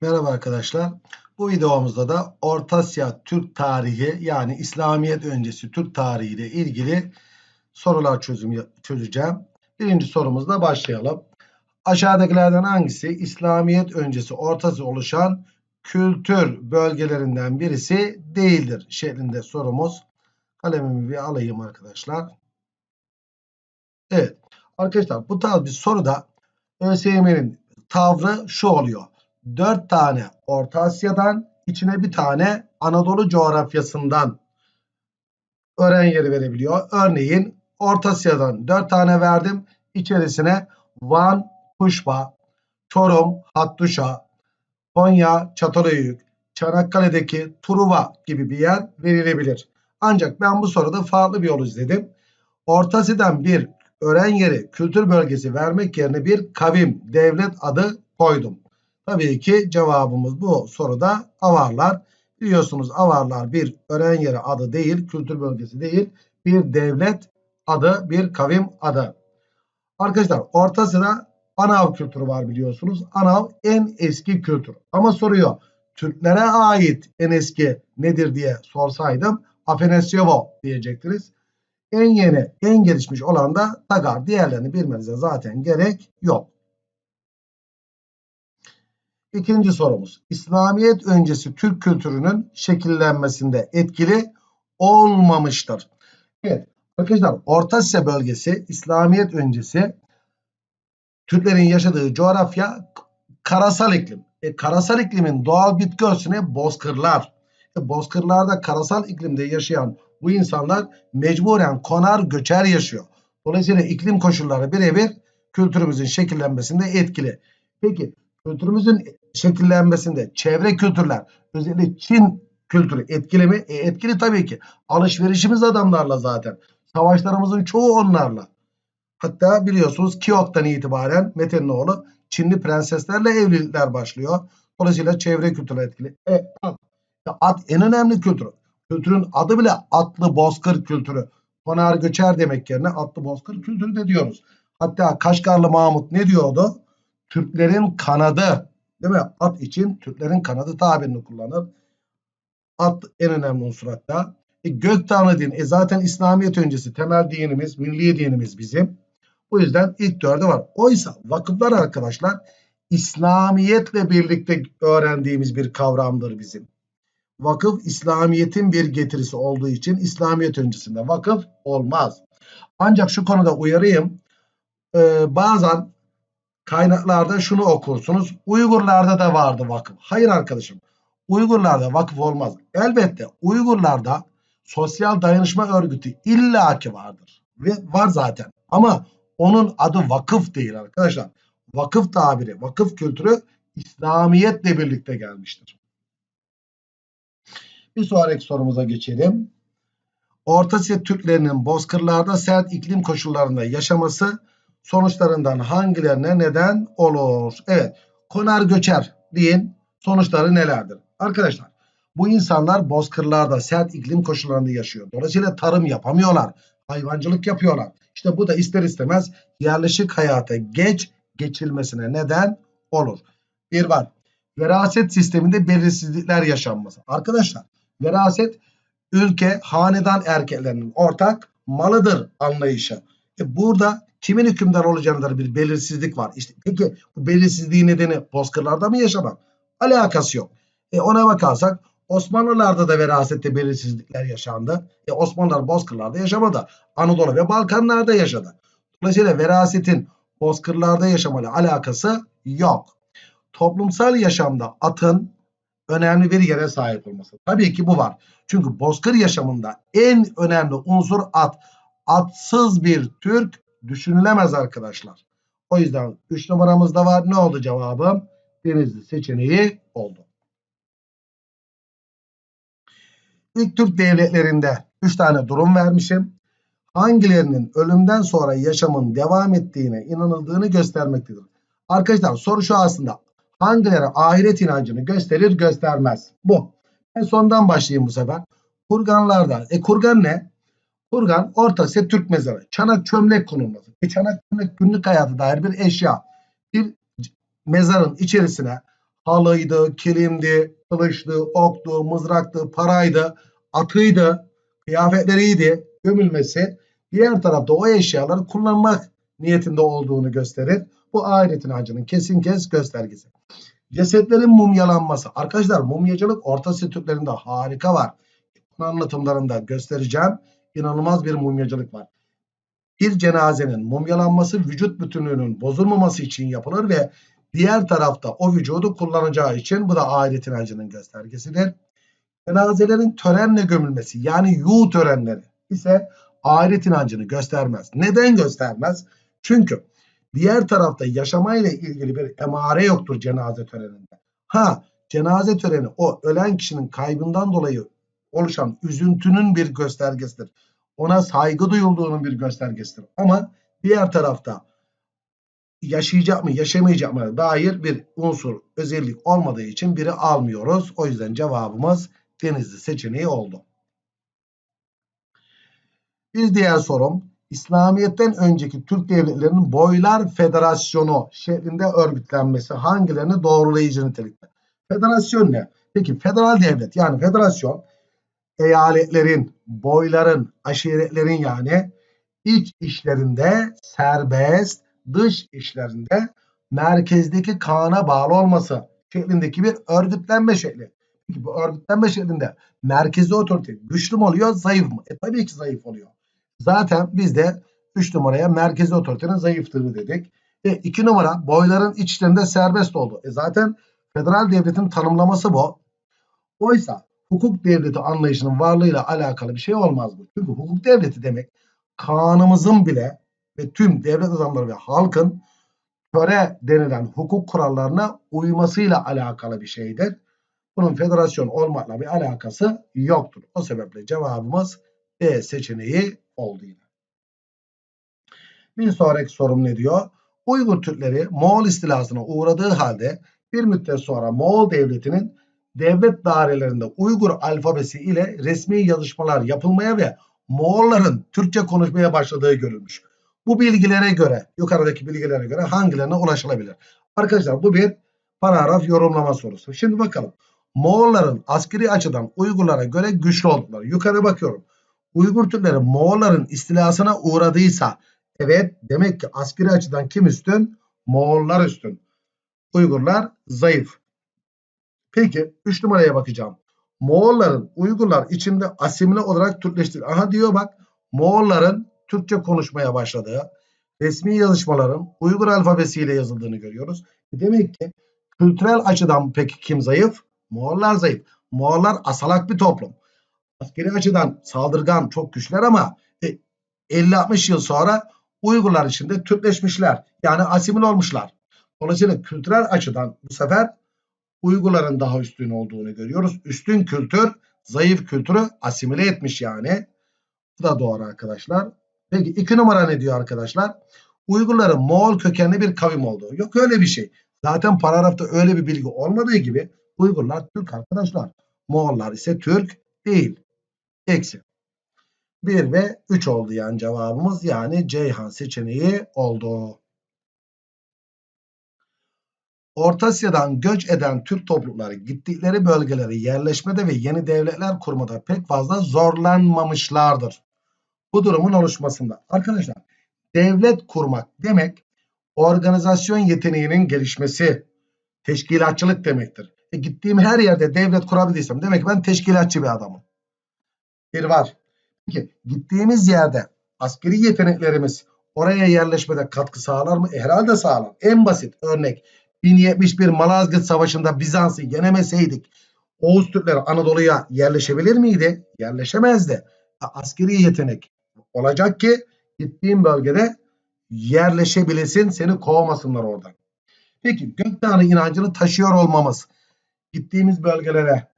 Merhaba arkadaşlar. Bu videomuzda da Orta Asya Türk tarihi yani İslamiyet öncesi Türk tarihi ile ilgili sorular çözüm çözeceğim. Birinci sorumuzla başlayalım. Aşağıdakilerden hangisi İslamiyet öncesi Orta oluşan kültür bölgelerinden birisi değildir şeklinde sorumuz. Kalemimi bir alayım arkadaşlar. Evet. Arkadaşlar bu tarz bir soruda ÖSYM'nin tavrı şu oluyor. 4 tane Orta Asya'dan içine bir tane Anadolu coğrafyasından öğren yeri verebiliyor. Örneğin Orta Asya'dan 4 tane verdim. İçerisine Van, Kuşba, Çorum, Hattuşa, Konya, Çatalhöyük, Çanakkale'deki Truva gibi bir yer verilebilir. Ancak ben bu soruda farklı bir yol izledim. Orta Asya'dan bir öğren yeri, kültür bölgesi vermek yerine bir kavim, devlet adı koydum. Tabii ki cevabımız bu soruda avarlar. Biliyorsunuz avarlar bir öğren yeri adı değil, kültür bölgesi değil, bir devlet adı, bir kavim adı. Arkadaşlar Orta Anav kültürü var biliyorsunuz. Anav en eski kültür. Ama soruyor Türklere ait en eski nedir diye sorsaydım Afenasyevo diyecektiniz. En yeni, en gelişmiş olan da Tagar. Diğerlerini bilmenize zaten gerek yok. İkinci sorumuz. İslamiyet öncesi Türk kültürünün şekillenmesinde etkili olmamıştır. Evet arkadaşlar Orta Asya bölgesi İslamiyet öncesi Türklerin yaşadığı coğrafya karasal iklim. E, karasal iklimin doğal bitki örtüsüne bozkırlar. E, bozkırlarda karasal iklimde yaşayan bu insanlar mecburen konar göçer yaşıyor. Dolayısıyla iklim koşulları birebir kültürümüzün şekillenmesinde etkili. Peki kültürümüzün şekillenmesinde çevre kültürler özellikle Çin kültürü etkili mi? E, etkili tabii ki. Alışverişimiz adamlarla zaten. Savaşlarımızın çoğu onlarla. Hatta biliyorsunuz Kyoto'dan itibaren Mete'nin oğlu Çinli prenseslerle evlilikler başlıyor. Dolayısıyla çevre kültürü etkili. E, at. at en önemli kültür. Kültürün adı bile atlı bozkır kültürü. Konar göçer demek yerine atlı bozkır kültürü de diyoruz. Hatta Kaşgarlı Mahmut ne diyordu? Türklerin kanadı değil mi? At için Türklerin kanadı tabirini kullanır. At en önemli unsur hatta. E, gök tanrı din. E, zaten İslamiyet öncesi temel dinimiz, milli dinimiz bizim. O yüzden ilk dörde var. Oysa vakıflar arkadaşlar İslamiyetle birlikte öğrendiğimiz bir kavramdır bizim. Vakıf İslamiyet'in bir getirisi olduğu için İslamiyet öncesinde vakıf olmaz. Ancak şu konuda uyarayım. Ee, bazen kaynaklarda şunu okursunuz. Uygurlarda da vardı vakıf. Hayır arkadaşım. Uygurlarda vakıf olmaz. Elbette Uygurlarda sosyal dayanışma örgütü illaki vardır. Ve var zaten. Ama onun adı vakıf değil arkadaşlar. Vakıf tabiri, vakıf kültürü İslamiyetle birlikte gelmiştir. Bir sonraki sorumuza geçelim. Orta Türklerinin bozkırlarda sert iklim koşullarında yaşaması sonuçlarından hangilerine neden olur? Evet. Konar göçer deyin sonuçları nelerdir? Arkadaşlar bu insanlar bozkırlarda sert iklim koşullarında yaşıyor. Dolayısıyla tarım yapamıyorlar. Hayvancılık yapıyorlar. İşte bu da ister istemez yerleşik hayata geç geçilmesine neden olur. Bir var. Veraset sisteminde belirsizlikler yaşanması. Arkadaşlar veraset ülke hanedan erkeklerinin ortak malıdır anlayışı. E burada kimin hükümdar olacağında bir belirsizlik var. İşte peki bu belirsizliği nedeni bozkırlarda mı yaşamak? Alakası yok. E ona bakarsak Osmanlılarda da verasette belirsizlikler yaşandı. E Osmanlılar bozkırlarda yaşamadı. Anadolu ve Balkanlarda yaşadı. Dolayısıyla verasetin bozkırlarda yaşamayla alakası yok. Toplumsal yaşamda atın önemli bir yere sahip olması. Tabii ki bu var. Çünkü bozkır yaşamında en önemli unsur at. Atsız bir Türk düşünülemez arkadaşlar. O yüzden 3 numaramızda var. Ne oldu cevabım? Denizli seçeneği oldu. İlk Türk devletlerinde 3 tane durum vermişim. Hangilerinin ölümden sonra yaşamın devam ettiğine inanıldığını göstermektedir. Arkadaşlar soru şu aslında. Hangileri ahiret inancını gösterir göstermez? Bu. En sondan başlayayım bu sefer. Kurganlarda. E kurgan ne? Kurgan Orta Türk mezarı. Çanak çömlek konulması. E çanak çömlek günlük hayatı dair bir eşya. Bir mezarın içerisine halıydı, kilimdi, kılıçtı, oktu, mızraktı, paraydı, atıydı, kıyafetleriydi, gömülmesi diğer tarafta o eşyaları kullanmak niyetinde olduğunu gösterir. Bu ahiretin acının kesin kes göstergesi. Cesetlerin mumyalanması. Arkadaşlar mumyacılık Orta Türklerinde harika var. Anlatımlarında göstereceğim. İnanılmaz bir mumyacılık var. Bir cenazenin mumyalanması vücut bütünlüğünün bozulmaması için yapılır ve diğer tarafta o vücudu kullanacağı için bu da ahiret inancının göstergesidir. Cenazelerin törenle gömülmesi yani yuh törenleri ise ahiret inancını göstermez. Neden göstermez? Çünkü diğer tarafta yaşamayla ilgili bir emare yoktur cenaze töreninde. Ha cenaze töreni o ölen kişinin kaybından dolayı oluşan üzüntünün bir göstergesidir. Ona saygı duyulduğunun bir göstergesidir. Ama diğer tarafta yaşayacak mı yaşamayacak mı dair bir unsur özellik olmadığı için biri almıyoruz. O yüzden cevabımız denizli seçeneği oldu. Bir diğer sorum İslamiyet'ten önceki Türk devletlerinin boylar federasyonu şeklinde örgütlenmesi hangilerini doğrulayıcı nitelikte? Federasyon ne? Peki federal devlet yani federasyon eyaletlerin, boyların, aşiretlerin yani iç işlerinde serbest, dış işlerinde merkezdeki kana bağlı olması şeklindeki bir örgütlenme şekli. Peki bu örgütlenme şeklinde merkezi otorite güçlü mü oluyor, zayıf mı? E tabii ki zayıf oluyor. Zaten biz de 3 numaraya merkezi otoritenin zayıftığını dedik. E 2 numara boyların iç işlerinde serbest oldu. E zaten federal devletin tanımlaması bu. Oysa hukuk devleti anlayışının varlığıyla alakalı bir şey olmaz bu. Çünkü hukuk devleti demek kanımızın bile ve tüm devlet adamları ve halkın töre denilen hukuk kurallarına uymasıyla alakalı bir şeydir. Bunun federasyon olmakla bir alakası yoktur. O sebeple cevabımız D seçeneği oldu yine. Bir sonraki sorum ne diyor? Uygur Türkleri Moğol istilasına uğradığı halde bir müddet sonra Moğol devletinin devlet dairelerinde Uygur alfabesi ile resmi yazışmalar yapılmaya ve Moğolların Türkçe konuşmaya başladığı görülmüş. Bu bilgilere göre, yukarıdaki bilgilere göre hangilerine ulaşılabilir? Arkadaşlar bu bir paragraf yorumlama sorusu. Şimdi bakalım. Moğolların askeri açıdan Uygurlara göre güçlü oldukları. Yukarı bakıyorum. Uygur Türkleri Moğolların istilasına uğradıysa evet demek ki askeri açıdan kim üstün? Moğollar üstün. Uygurlar zayıf. Peki 3 numaraya bakacağım. Moğolların Uygurlar içinde asimile olarak Türkleştir. Aha diyor bak Moğolların Türkçe konuşmaya başladığı resmi yazışmaların Uygur alfabesiyle yazıldığını görüyoruz. Demek ki kültürel açıdan peki kim zayıf? Moğollar zayıf. Moğollar asalak bir toplum. Askeri açıdan saldırgan çok güçler ama e, 50-60 yıl sonra Uygurlar içinde Türkleşmişler. Yani asimil olmuşlar. Dolayısıyla kültürel açıdan bu sefer Uygurların daha üstün olduğunu görüyoruz. Üstün kültür zayıf kültürü asimile etmiş yani. Bu da doğru arkadaşlar. Peki iki numara ne diyor arkadaşlar? Uygurların Moğol kökenli bir kavim olduğu. Yok öyle bir şey. Zaten paragrafta öyle bir bilgi olmadığı gibi Uygurlar Türk arkadaşlar. Moğollar ise Türk değil. Eksi. 1 ve 3 oldu yani cevabımız. Yani Ceyhan seçeneği oldu. Orta Asya'dan göç eden Türk toplulukları gittikleri bölgelere yerleşmede ve yeni devletler kurmada pek fazla zorlanmamışlardır. Bu durumun oluşmasında. Arkadaşlar devlet kurmak demek organizasyon yeteneğinin gelişmesi, teşkilatçılık demektir. E gittiğim her yerde devlet kurabildiysem demek ki ben teşkilatçı bir adamım. Bir var. Peki gittiğimiz yerde askeri yeteneklerimiz oraya yerleşmede katkı sağlar mı? E, herhalde sağlar. En basit örnek 1071 Malazgirt Savaşı'nda Bizans'ı yenemeseydik Oğuz Türkleri Anadolu'ya yerleşebilir miydi? Yerleşemezdi. Askeri yetenek olacak ki gittiğin bölgede yerleşebilesin seni kovmasınlar oradan. Peki Gökdağ'ın inancını taşıyor olmamız gittiğimiz bölgelere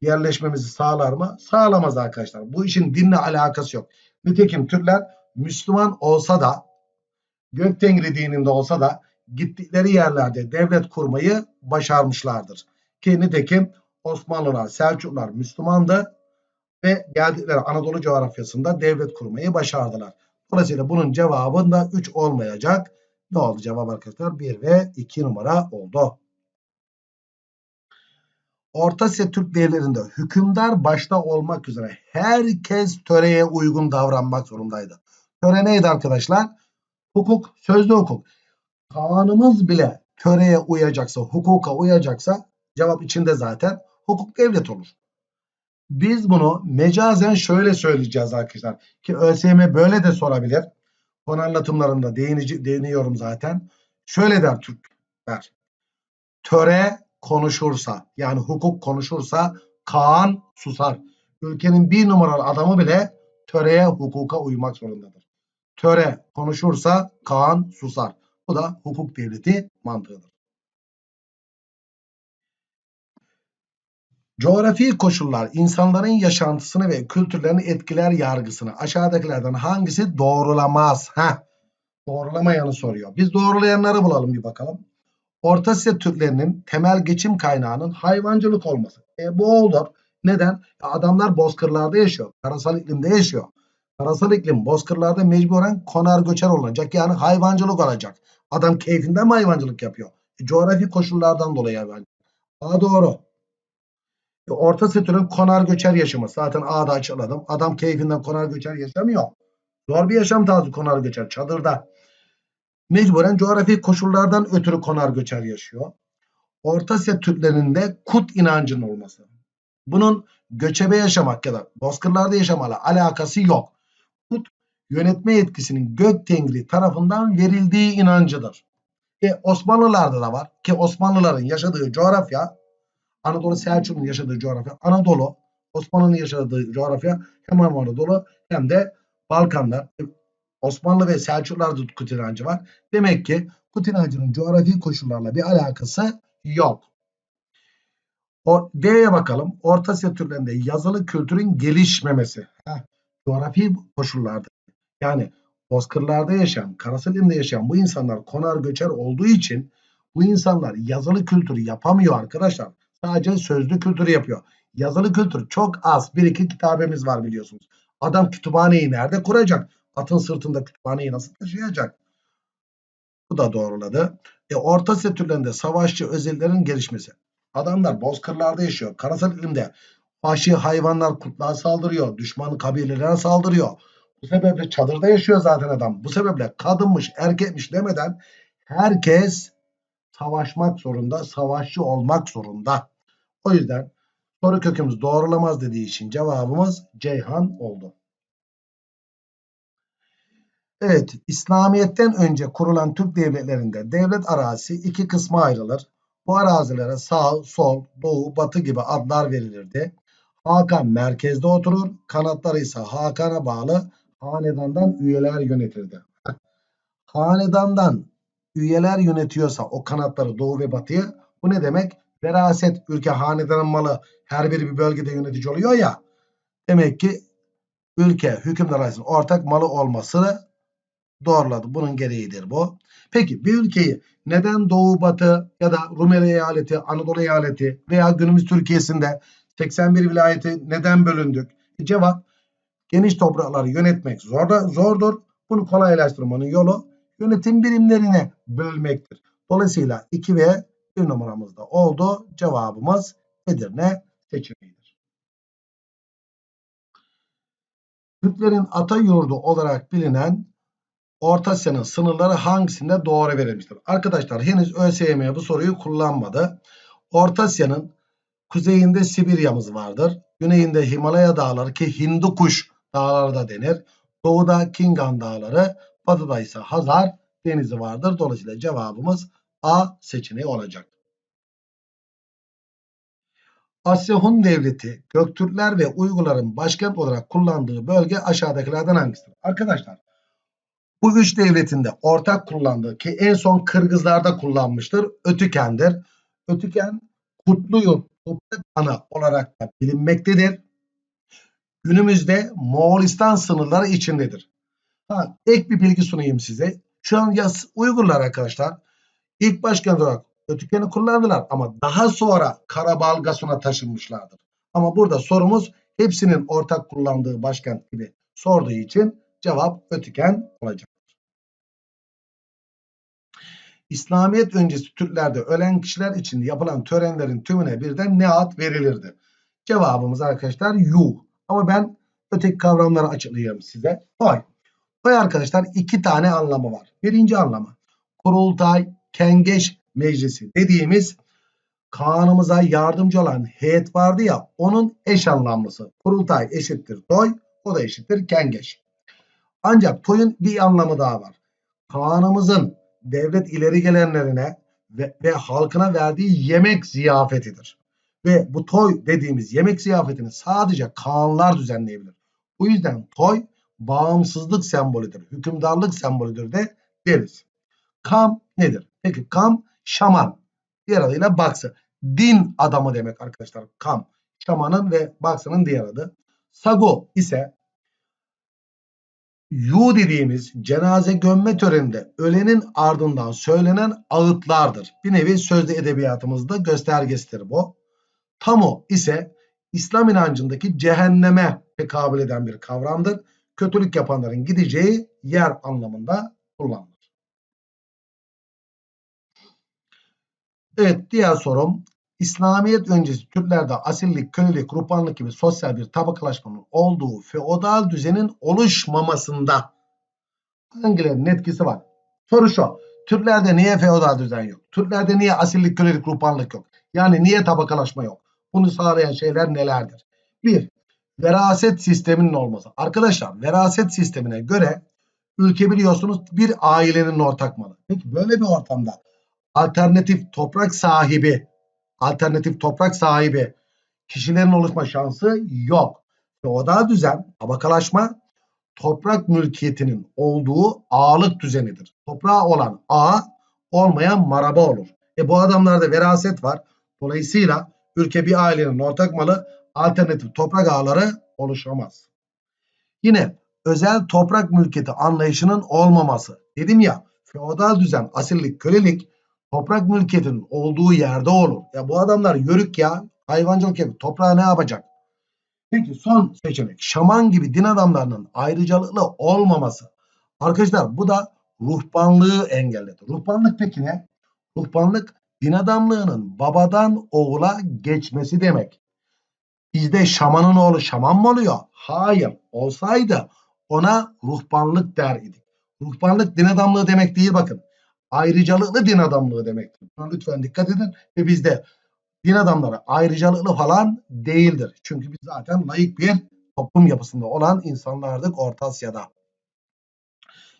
yerleşmemizi sağlar mı? Sağlamaz arkadaşlar. Bu işin dinle alakası yok. Nitekim Türkler Müslüman olsa da Göktengri dininde olsa da gittikleri yerlerde devlet kurmayı başarmışlardır. Ki nitekim Osmanlılar, Selçuklular Müslümandı ve geldikleri Anadolu coğrafyasında devlet kurmayı başardılar. Dolayısıyla bunun cevabında 3 olmayacak. Ne oldu cevap arkadaşlar? 1 ve 2 numara oldu. Orta Asya Türk devlerinde hükümdar başta olmak üzere herkes töreye uygun davranmak zorundaydı. Töre neydi arkadaşlar? Hukuk, sözlü hukuk. Kanımız bile töreye uyacaksa, hukuka uyacaksa cevap içinde zaten hukuk devlet olur. Biz bunu mecazen şöyle söyleyeceğiz arkadaşlar. Ki ÖSYM böyle de sorabilir. Konu anlatımlarında değinici, değiniyorum zaten. Şöyle der Türkler. Töre konuşursa yani hukuk konuşursa Kaan susar. Ülkenin bir numaralı adamı bile töreye hukuka uymak zorundadır. Töre konuşursa Kaan susar. Bu da hukuk devleti mantığıdır. Coğrafi koşullar insanların yaşantısını ve kültürlerini etkiler yargısını aşağıdakilerden hangisi doğrulamaz? Heh, doğrulamayanı soruyor. Biz doğrulayanları bulalım bir bakalım. Orta Asya Türklerinin temel geçim kaynağının hayvancılık olması. E bu olur. Neden? Adamlar bozkırlarda yaşıyor. Karasal iklimde yaşıyor. Karasal iklim bozkırlarda mecburen konar göçer olacak. Yani hayvancılık olacak. Adam keyfinden mi hayvancılık yapıyor? E, coğrafi koşullardan dolayı hayvancılık. A doğru. E, Orta Asya Türk'ün konar göçer yaşaması. Zaten A'da açıkladım. Adam keyfinden konar göçer yaşamıyor. Zor bir yaşam tarzı konar göçer. Çadırda mecburen coğrafi koşullardan ötürü konar göçer yaşıyor. Orta Asya Türklerinde kut inancının olması. Bunun göçebe yaşamak ya da bozkırlarda yaşamayla alakası yok. Yönetme yetkisinin gök tengri tarafından verildiği inancıdır. E Osmanlılarda da var ki Osmanlıların yaşadığı coğrafya Anadolu Selçuklu'nun yaşadığı coğrafya Anadolu Osmanlı'nın yaşadığı coğrafya hem Anadolu hem de Balkanlar. E, Osmanlı ve Selçuklularda kut inancı var. Demek ki kut inancının coğrafi koşullarla bir alakası yok. D'ye bakalım. Orta Asya türlerinde yazılı kültürün gelişmemesi. Heh, coğrafi koşullarda. Yani bozkırlarda yaşayan, karasal ilimde yaşayan bu insanlar konar göçer olduğu için bu insanlar yazılı kültürü yapamıyor arkadaşlar. Sadece sözlü kültürü yapıyor. Yazılı kültür çok az. Bir iki kitabemiz var biliyorsunuz. Adam kütüphaneyi nerede kuracak? Atın sırtında kütüphaneyi nasıl taşıyacak? Bu da doğruladı. E, Orta Asya savaşçı özellerin gelişmesi. Adamlar bozkırlarda yaşıyor. Karasal iklimde vahşi hayvanlar kurtluğa saldırıyor. Düşman kabilelere saldırıyor. Bu sebeple çadırda yaşıyor zaten adam. Bu sebeple kadınmış, erkekmiş demeden herkes savaşmak zorunda, savaşçı olmak zorunda. O yüzden soru kökümüz doğrulamaz dediği için cevabımız Ceyhan oldu. Evet, İslamiyet'ten önce kurulan Türk devletlerinde devlet arazisi iki kısma ayrılır. Bu arazilere sağ, sol, doğu, batı gibi adlar verilirdi. Hakan merkezde oturur, kanatları ise Hakan'a bağlı hanedandan üyeler yönetirdi. Hanedandan üyeler yönetiyorsa o kanatları doğu ve batıya bu ne demek? Veraset ülke hanedanın malı her biri bir bölgede yönetici oluyor ya. Demek ki ülke hükümdar arasında ortak malı olması doğruladı. Bunun gereğidir bu. Peki bir ülkeyi neden Doğu Batı ya da Rumeli eyaleti, Anadolu eyaleti veya günümüz Türkiye'sinde 81 vilayeti neden bölündük? E, cevap geniş toprakları yönetmek zor da, zordur. Bunu kolaylaştırmanın yolu yönetim birimlerine bölmektir. Dolayısıyla 2 ve 1 numaramızda oldu. Cevabımız Edirne seçeneğidir. Türklerin ata yurdu olarak bilinen Orta Asya'nın sınırları hangisinde doğru verilmiştir? Arkadaşlar henüz ÖSYM bu soruyu kullanmadı. Orta Asya'nın kuzeyinde Sibirya'mız vardır. Güneyinde Himalaya dağları ki Hindukuş dağları da denir. Doğuda Kingan dağları, batıda ise Hazar denizi vardır. Dolayısıyla cevabımız A seçeneği olacak. Asya Hun Devleti Göktürkler ve Uygurların başkent olarak kullandığı bölge aşağıdakilerden hangisidir? Arkadaşlar bu üç devletinde ortak kullandığı ki en son Kırgızlarda kullanmıştır. Ötüken'dir. Ötüken Kutluyurt toprak ana olarak da bilinmektedir. Günümüzde Moğolistan sınırları içindedir. Ha, ek bir bilgi sunayım size. Şu an yas Uygurlar arkadaşlar ilk başkent olarak Ötüken'i kullandılar ama daha sonra Karabalgason'a taşınmışlardır. Ama burada sorumuz hepsinin ortak kullandığı başkent gibi sorduğu için cevap Ötüken olacaktır. İslamiyet öncesi Türklerde ölen kişiler için yapılan törenlerin tümüne birden ne ad verilirdi? Cevabımız arkadaşlar yu. Ama ben öteki kavramları açıklayayım size. Toy. Toy arkadaşlar iki tane anlamı var. Birinci anlamı kurultay, kengeş meclisi dediğimiz kanımıza yardımcı olan heyet vardı ya onun eş anlamlısı. Kurultay eşittir toy, o da eşittir kengeş. Ancak toyun bir anlamı daha var. Kanımızın devlet ileri gelenlerine ve, ve halkına verdiği yemek ziyafetidir. Ve bu toy dediğimiz yemek ziyafetini sadece kanlar düzenleyebilir. Bu yüzden toy bağımsızlık sembolüdür, hükümdarlık sembolüdür de deriz. Kam nedir? Peki kam şaman. Diğer adıyla baksı. Din adamı demek arkadaşlar. Kam. Şamanın ve baksının diğer adı. Sago ise yu dediğimiz cenaze gömme töreninde ölenin ardından söylenen ağıtlardır. Bir nevi sözlü edebiyatımızda göstergesidir bu. Tamu ise İslam inancındaki cehenneme tekabül eden bir kavramdır. Kötülük yapanların gideceği yer anlamında kullanılır. Evet diğer sorum. İslamiyet öncesi Türklerde asillik, kölelik, ruhbanlık gibi sosyal bir tabakalaşmanın olduğu feodal düzenin oluşmamasında hangilerinin etkisi var? Soru şu. Türklerde niye feodal düzen yok? Türklerde niye asillik, kölelik, ruhbanlık yok? Yani niye tabakalaşma yok? Bunu sağlayan şeyler nelerdir? Bir, veraset sisteminin olması. Arkadaşlar veraset sistemine göre ülke biliyorsunuz bir ailenin ortak malı. Peki böyle bir ortamda alternatif toprak sahibi alternatif toprak sahibi kişilerin oluşma şansı yok. Feodal düzen, tabakalaşma toprak mülkiyetinin olduğu ağalık düzenidir. Toprağı olan ağa olmayan maraba olur. E bu adamlarda veraset var. Dolayısıyla ülke bir ailenin ortak malı alternatif toprak ağları oluşamaz. Yine özel toprak mülkiyeti anlayışının olmaması. Dedim ya feodal düzen, asillik, kölelik toprak mülkiyetinin olduğu yerde olur. Ya bu adamlar yörük ya. Hayvancılık yapıyor. Toprağı ne yapacak? Peki son seçenek. Şaman gibi din adamlarının ayrıcalıklı olmaması. Arkadaşlar bu da ruhbanlığı engelledi. Ruhbanlık peki ne? Ruhbanlık din adamlığının babadan oğula geçmesi demek. Bizde şamanın oğlu şaman mı oluyor? Hayır. Olsaydı ona ruhbanlık der idik. Ruhbanlık din adamlığı demek değil bakın ayrıcalıklı din adamlığı demektir. Lütfen dikkat edin ve bizde din adamları ayrıcalıklı falan değildir. Çünkü biz zaten layık bir toplum yapısında olan insanlardık Orta Asya'da.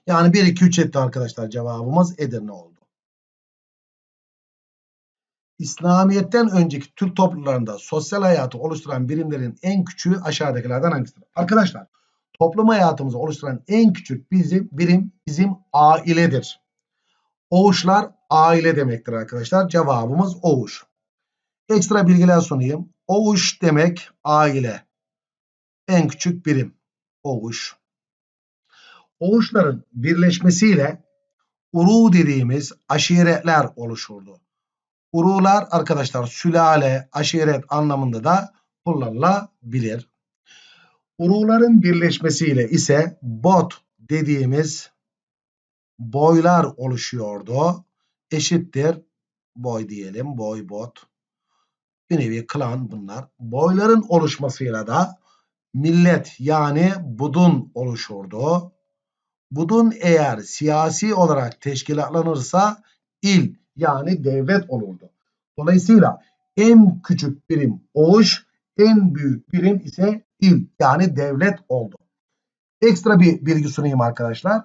Yani 1 2 3 etti arkadaşlar cevabımız Edirne oldu. İslamiyet'ten önceki Türk toplumlarında sosyal hayatı oluşturan birimlerin en küçüğü aşağıdakilerden hangisidir? Arkadaşlar toplum hayatımızı oluşturan en küçük bizim birim bizim ailedir. Oğuşlar aile demektir arkadaşlar. Cevabımız oğuş. Ekstra bilgiler sunayım. Oğuş demek aile. En küçük birim. Oğuş. Oğuşların birleşmesiyle uru dediğimiz aşiretler oluşurdu. Urular arkadaşlar sülale, aşiret anlamında da kullanılabilir. Uruların birleşmesiyle ise bot dediğimiz boylar oluşuyordu. Eşittir boy diyelim. Boy bot. Bir nevi klan bunlar. Boyların oluşmasıyla da millet yani budun oluşurdu. Budun eğer siyasi olarak teşkilatlanırsa il yani devlet olurdu. Dolayısıyla en küçük birim oğuş, en büyük birim ise il yani devlet oldu. Ekstra bir bilgi sunayım arkadaşlar.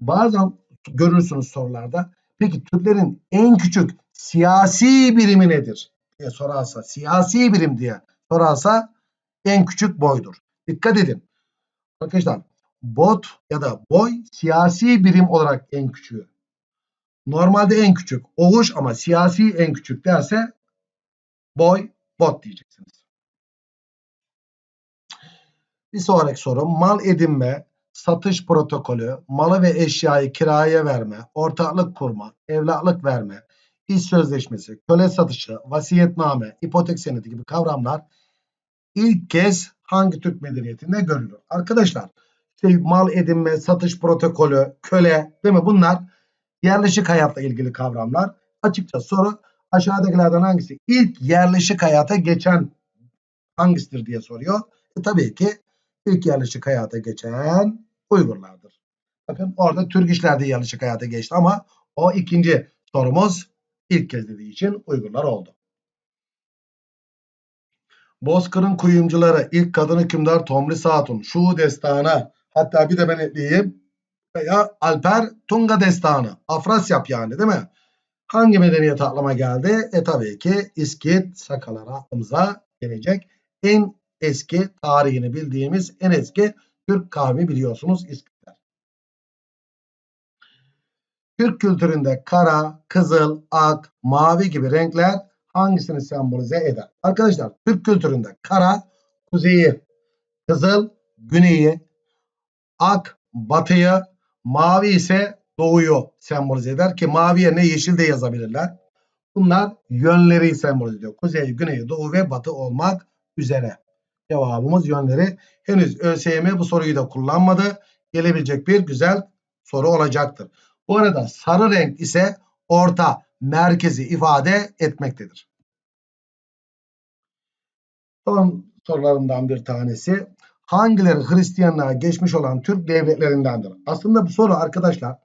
Bazen görürsünüz sorularda. Peki Türklerin en küçük siyasi birimi nedir diye sorarsa, siyasi birim diye sorarsa en küçük boydur. Dikkat edin. Arkadaşlar bot ya da boy siyasi birim olarak en küçüğü. Normalde en küçük oğuş ama siyasi en küçük derse boy bot diyeceksiniz. Bir sonraki soru mal edinme, satış protokolü, malı ve eşyayı kiraya verme, ortaklık kurma, evlatlık verme, iş sözleşmesi, köle satışı, vasiyetname, ipotek senedi gibi kavramlar ilk kez hangi Türk medeniyetinde görülür? Arkadaşlar işte mal edinme, satış protokolü, köle değil mi? Bunlar Yerleşik hayatla ilgili kavramlar. Açıkça soru aşağıdakilerden hangisi ilk yerleşik hayata geçen hangisidir diye soruyor. E, tabii ki ilk yerleşik hayata geçen Uygurlardır. Bakın orada Türk işlerde yerleşik hayata geçti ama o ikinci sorumuz ilk kez dediği için Uygurlar oldu. Bozkır'ın kuyumcuları ilk kadın hükümdar Tomris Hatun şu destanı hatta bir de ben ekleyeyim veya Alper Tunga destanı Afrasyap yani değil mi? Hangi medeniyet aklıma geldi? E tabii ki İskit Sakalar aklımıza gelecek. En eski tarihini bildiğimiz en eski Türk kavmi biliyorsunuz İskitler. Türk kültüründe kara, kızıl, ak, mavi gibi renkler hangisini sembolize eder? Arkadaşlar Türk kültüründe kara kuzeyi, kızıl güneyi, ak batıyı, mavi ise doğuyu sembolize eder ki maviye ne yeşil de yazabilirler. Bunlar yönleri sembolize ediyor. Kuzey, güney, doğu ve batı olmak üzere. Cevabımız yönleri. Henüz ÖSYM bu soruyu da kullanmadı. Gelebilecek bir güzel soru olacaktır. Bu arada sarı renk ise orta, merkezi ifade etmektedir. Son sorularımdan bir tanesi. Hangileri Hristiyanlığa geçmiş olan Türk devletlerindendir? Aslında bu soru arkadaşlar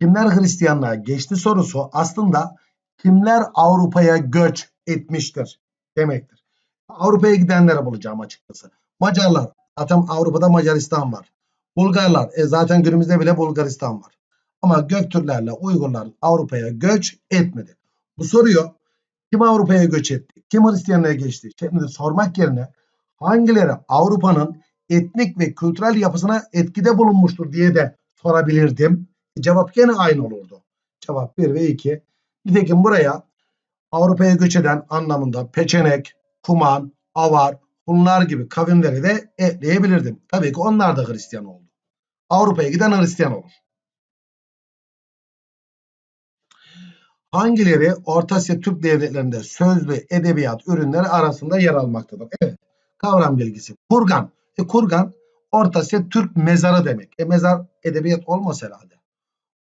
kimler Hristiyanlığa geçti sorusu aslında kimler Avrupa'ya göç etmiştir demektir. Avrupa'ya gidenleri bulacağım açıkçası. Macarlar zaten Avrupa'da Macaristan var. Bulgarlar e zaten günümüzde bile Bulgaristan var. Ama Göktürklerle Uygurlar Avrupa'ya göç etmedi. Bu soruyu kim Avrupa'ya göç etti? Kim Hristiyanlığa geçti? Şeklinde sormak yerine hangileri Avrupa'nın etnik ve kültürel yapısına etkide bulunmuştur diye de sorabilirdim. E, cevap gene aynı olurdu. Cevap 1 ve 2. Nitekim buraya Avrupa'ya göç eden anlamında Peçenek, Kuman, Avar, Hunlar gibi kavimleri de ekleyebilirdim. Tabii ki onlar da Hristiyan oldu. Avrupa'ya giden Hristiyan olur. Hangileri Orta Asya Türk devletlerinde sözlü edebiyat ürünleri arasında yer almaktadır? Evet. Kavram bilgisi. Kurgan. E, kurgan Orta Asya Türk mezarı demek. E mezar edebiyat olmaz herhalde.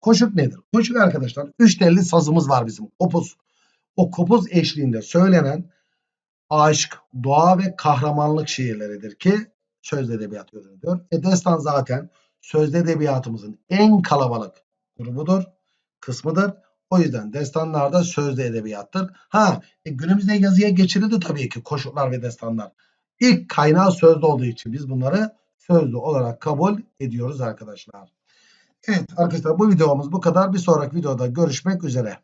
Koşuk nedir? Koşuk arkadaşlar üç telli sazımız var bizim. Kopuz. O kopuz eşliğinde söylenen aşk, doğa ve kahramanlık şiirleridir ki sözde edebiyat ürünüdür. E destan zaten sözde edebiyatımızın en kalabalık grubudur, kısmıdır. O yüzden destanlar da sözde edebiyattır. Ha e, günümüzde yazıya geçirildi tabii ki koşuklar ve destanlar. İlk kaynağı sözde olduğu için biz bunları sözlü olarak kabul ediyoruz arkadaşlar. Evet arkadaşlar bu videomuz bu kadar. Bir sonraki videoda görüşmek üzere.